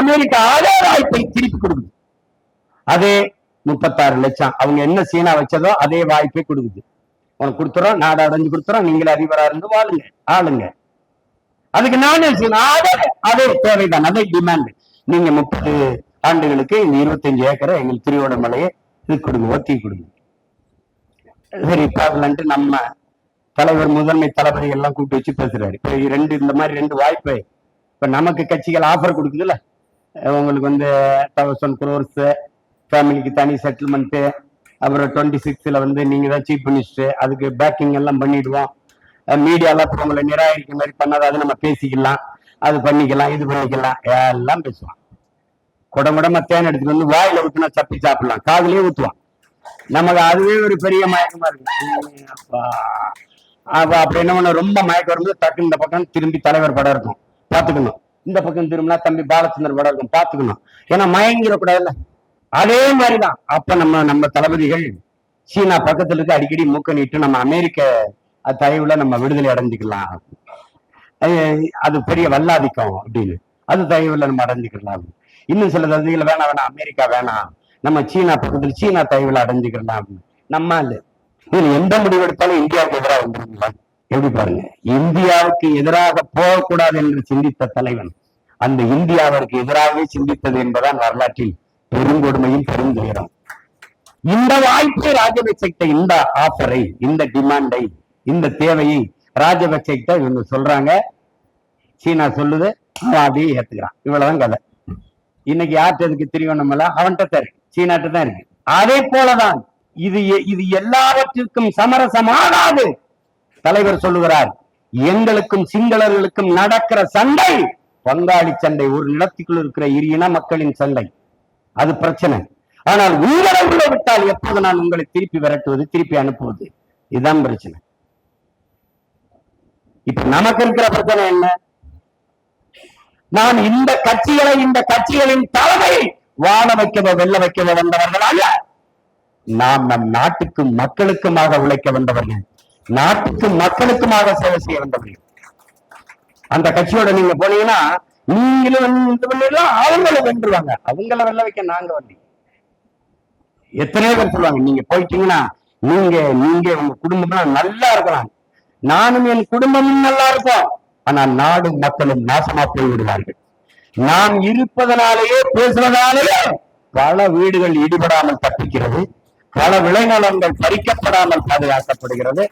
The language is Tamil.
அமெரிக்கா அதே வாய்ப்பை திருப்பி கொடுக்குது. அதே முப்பத்தாறு லட்சம் அவங்க என்ன சீனா வச்சதோ அதே வாய்ப்பை கொடுக்குது. உனக்கு கொடுத்துறோம் நாடு அடைஞ்சு கொடுத்துறோம் நீங்களே அதிபரா இருந்து வாழுங்க ஆளுங்க. அதுக்கு நானே சீனா அதே அதே தேவைதான் அதே டிமாண்ட் நீங்க முப்பது ஆண்டுகளுக்கு இந்த இருபத்தஞ்சு ஏக்கரை எங்களுக்கு திருவோணமலையை இது கொடுங்க ஒத்தி கொடுங்க. சரி பார்க்கலான்ட்டு நம்ம தலைவர் முதன்மை தளபதி எல்லாம் கூப்பிட்டு வச்சு பேசுறாரு. ரெண்டு இந்த மாதிரி ரெண்டு வாய்ப்பை இப்போ நமக்கு கட்சிகள் ஆஃபர் கொடுக்குதுல்ல? உங்களுக்கு வந்து தௌசண்ட் குரோர்ஸ் ஃபேமிலிக்கு தனி செட்டில்மெண்ட்டு அப்புறம் டுவெண்ட்டி சிக்ஸில் வந்து நீங்க தான் சீஃப் மினிஸ்டர் அதுக்கு பேக்கிங் எல்லாம் பண்ணிடுவோம். மீடியால இப்போ உங்களை நிராகரிக்க மாதிரி பண்ணாத அது நம்ம பேசிக்கலாம். அது பண்ணிக்கலாம் இது பண்ணிக்கலாம். எல்லாம் பேசுவான். குடமுடமா தேன் எடுத்துட்டு வந்து வாயில ஊத்துனா சப்பி சாப்பிடலாம். காதுலயே ஊத்துவான். நமக்கு அதுவே ஒரு பெரிய மயக்கமா இருக்கு. அப்ப அப்பா. அப்ப என்ன பண்ண ரொம்ப மயக்கம் வரும்போது டக்கு இந்த பக்கம் திரும்பி தலைவர் படம் இருக்கும் பாத்துக்கணும் இந்த பக்கம் திரும்பினா தம்பி பாலச்சந்தர் படம் இருக்கும் பாத்துக்கணும் ஏன்னா மயங்கிடக்கூடாதுல்ல? அதே மாதிரிதான். அப்ப நம்ம நம்ம தளபதிகள் சீனா பக்கத்துல இருக்கு அடிக்கடி மூக்க நீட்டு நம்ம அமெரிக்க தயவுல நம்ம விடுதலை அடைஞ்சுக்கலாம். அது பெரிய வல்லாதிக்கம் அப்படின்னு. அது தயவுல நம்ம அடைஞ்சுக்கலாம். இன்னும் சில தகுதிகள் வேணாம் வேணாம் அமெரிக்கா வேணாம். நம்ம சீனா பக்கத்துல சீனா தயவுல அடைஞ்சுக்கலாம். அப்படின்னு நம்ம இல்லை. இதுல எந்த முடிவு எடுத்தாலும் இந்தியாவுக்கு எதிராக வந்துருங்களா எப்படி பாருங்க? இந்தியாவுக்கு எதிராக போகக்கூடாது என்று சிந்தித்த தலைவன் அந்த இந்தியாவிற்கு எதிராகவே சிந்தித்தது என்பதான் வரலாற்றில் பெருங்கொடுமையும் பெருந்துயரம் இந்த வாய்ப்பை ராஜபக்சேட்ட இந்த ஆஃபரை இந்த டிமாண்டை இந்த தேவையை ராஜபக்சேட்ட இவங்க சொல்றாங்க. சீனா சொல்லுது அவன் அப்படியே ஏத்துக்கிறான். இவ்வளவுதான் கதை. இன்னைக்கு யார்கிட்ட இருக்கு திருவண்ணாமலை அவன்கிட்ட தான் இருக்கு. சீனாட்ட தான் இருக்கு. அதே போலதான் இது இது எல்லாவற்றிற்கும் சமரசமாகாது. தலைவர் சொல்லுகிறார் எங்களுக்கும் சிங்களர்களுக்கும் நடக்கிற சண்டை பங்காளி சண்டை ஒரு நிலத்துக்குள் இருக்கிற இரு இன மக்களின் சண்டை. அது பிரச்சனை. ஆனால் உங்களை உள்ள விட்டால் எப்போது நான் உங்களை திருப்பி விரட்டுவது திருப்பி அனுப்புவது? இதுதான் பிரச்சனை. இப்ப நமக்கு இருக்கிற பிரச்சனை என்ன? நான் இந்த கட்சிகளை இந்த கட்சிகளின் தலைமையை வாழ வைக்கவோ வெல்ல வைக்கவோ வந்தவர்கள் அல்ல. நாம் நம் நாட்டுக்கும் மக்களுக்குமாக உழைக்க வந்தவர்கள். நாட்டுக்கும் மக்களுக்குமாக சேவை செய்ய வந்தவர்கள் அந்த கட்சியோட நீங்க போனீங்கன்னா நீங்களும் வந்து இது பண்ணிடலாம் வென்றுவாங்க. அவங்கள வெல்ல வைக்க நாங்க வண்டி. எத்தனையோ பேர் சொல்லுவாங்க நீங்க போயிட்டீங்கன்னா நீங்க நீங்க உங்க குடும்பம் நல்லா இருக்கலாம். நானும் என் குடும்பமும் நல்லா இருக்கும். ஆனா நாடும் மக்களும் நாசமா போய் விடுவார்கள் நாம் இருப்பதனாலேயே பேசுவதாலேயே பல வீடுகள் இடிபடாமல் தப்பிக்கிறது. பல விளைநிலங்கள் பறிக்கப்படாமல் பாதுகாக்கப்படுகிறது.